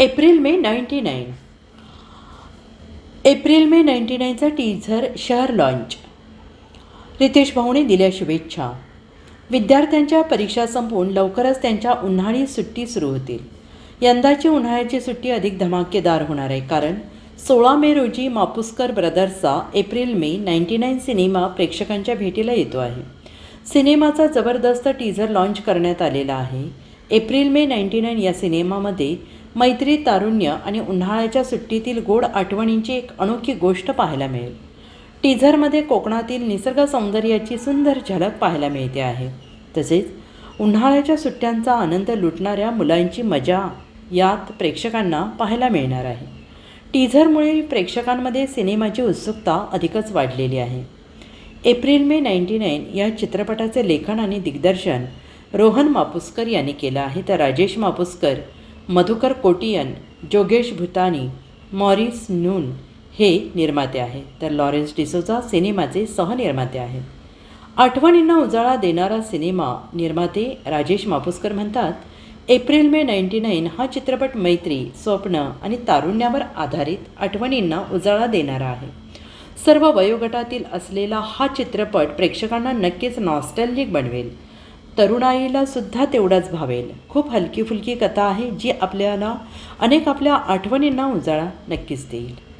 April May ninety nine. April May ninety नाईनचा teaser शहर launch Riteish भाऊने दिल्या शुभेच्छा. विद्यार्थ्यांच्या परीक्षा संपवून लवकरच त्यांच्या उन्हाळी सुट्टी सुरू होतील. यंदाची उन्हाळ्याची सुट्टी अधिक धमाकेदार होणार आहे कारण सोळा मे रोजी मापुसकर ब्रदर्सचा April May ninety nine cinema प्रेक्षकांच्या भेटीला येतो आहे. सिनेमाचा जबरदस्त टीझर लॉन्च करण्यात आलेला आहे. एप्रिल मे नाईन्टी नाईन या सिनेमामध्ये मैत्री तारुण्य आणि उन्हाळ्याच्या सुट्टीतील गोड आठवणींची एक अनोखी गोष्ट पाहायला मिळेल. टीझरमध्ये कोकणातील निसर्ग सौंदर्याची सुंदर झलक पाहायला मिळते आहे. तसेच उन्हाळ्याच्या सुट्ट्यांचा आनंद लुटणाऱ्या मुलांची मजा यात प्रेक्षकांना पाहायला मिळणार आहे. टीझरमुळे प्रेक्षकांमध्ये सिनेमाची उत्सुकता अधिकच वाढलेली आहे. एप्रिल मे नाईन्टी नाईन या चित्रपटाचे लेखन आणि दिग्दर्शन रोहन मापुसकर यांनी केलं आहे. तर राजेश मापुसकर मधुकर कोटियन जोगेश भूतानी मॉरिस नून हे निर्माते आहेत. तर लॉरेन्स डिसोजा सिनेमाचे सहनिर्माते आहेत. आठवणींना उजाळा देणारा सिनेमा निर्माते राजेश मापुसकर म्हणतात एप्रिल मे नाईन्टी नाईन हा चित्रपट मैत्री स्वप्न आणि तारुण्यावर आधारित आठवणींना उजाळा देणारा आहे. सर्व वयोगटातील असलेला हा चित्रपट प्रेक्षकांना नक्कीच नॉस्टॅल्जिक बनवेल. तरुणाईला सुद्धा तेवढाच भावेल खूप हलकी फुलकी कथा आहे जी आपल्याला अनेक आपल्या आठवणींना उजाळा नक्कीच देईल.